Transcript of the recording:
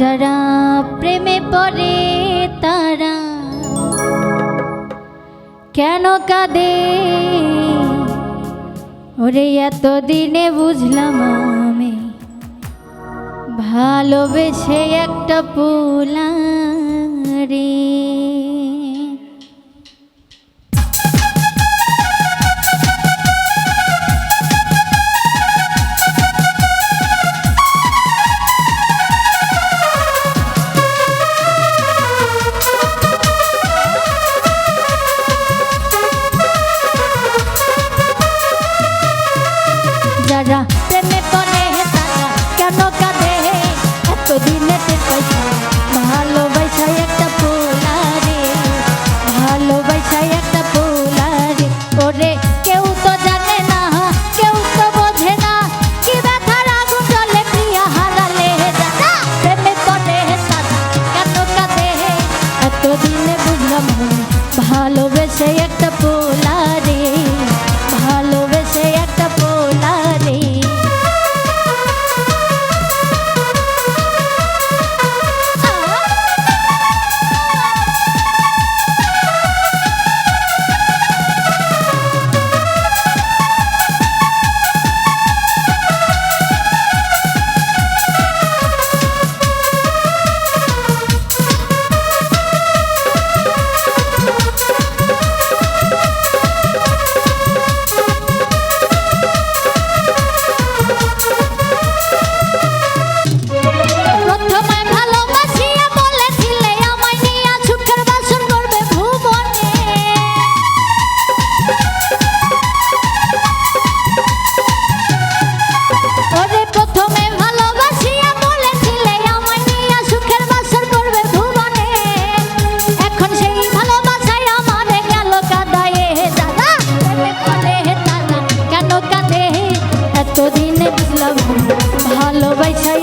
যারা প্রেমে পড়ে তারা কেন কাঁদে? ওরে এতদিনে বুঝলাম আমি ভালোবেসে একটা পোলারে যারা ভালোবাসাই